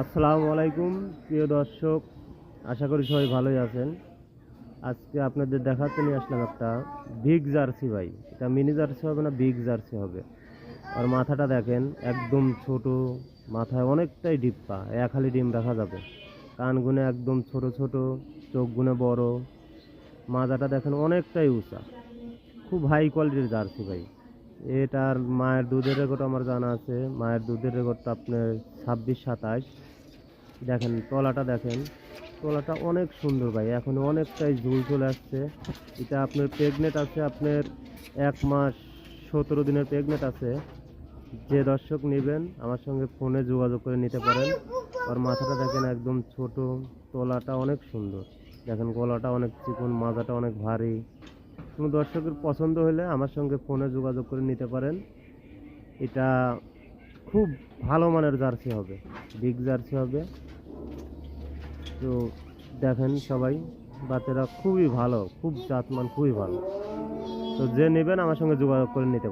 আসসালামু আলাইকুম, প্রিয় দর্শক, আশা করি সবাই ভালোই আছেন। আজকে আপনাদের দেখাতে নিয়ে আসলাম একটা বিগ জার্সি ভাই। এটা মিনি জার্সি হবে না বিগ জার্সি হবে। আর মাথাটা দেখেন, একদম ছোট, মাথায় অনেকটাই ডিপ্পা এক হালি ডিম রাখা যাবে। কানগুনে একদম ছোট ছোট চোখগুনে বড়। মাজাটা দেখেন অনেকটাই উঁচা। খুব হাই কোয়ালিটির জার্সি ভাই। এটার মায়ের দুধের রেকর্ড আমার জানা আছে। মায়ের দুধের রেকর্ডটা আপনার ছাব্বিশ সাতাশ দেখেন, তলাটা দেখেন। তলাটা অনেক সুন্দর ভাই, এখন অনেকটাই ঝুল চলে আসছে। এটা আপনার প্রেগনেন্ট আছে, আপনার এক মাস সতেরো দিনের প্রেগনেন্ট আছে। যে দর্শক নেবেন, আমার সঙ্গে ফোনে যোগাযোগ করে নিতে পারেন। আর মাথাটা দেখেন একদম ছোট, তলাটা অনেক সুন্দর। দেখেন, গলাটা অনেক চিকন, মাজাটা অনেক ভারী। কোনো দর্শকের পছন্দ হলে আমার সঙ্গে ফোনে যোগাযোগ করে নিতে পারেন। এটা খুব ভালো মানের জার্সি হবে বিগ জার্সি হবে। তো দেখেন সবাই, বাচ্চারা খুবই ভালো, খুব জাতমান, খুবই ভালো। তো যে নেবেন আমার সঙ্গে যোগাযোগ করে নিতে পারেন।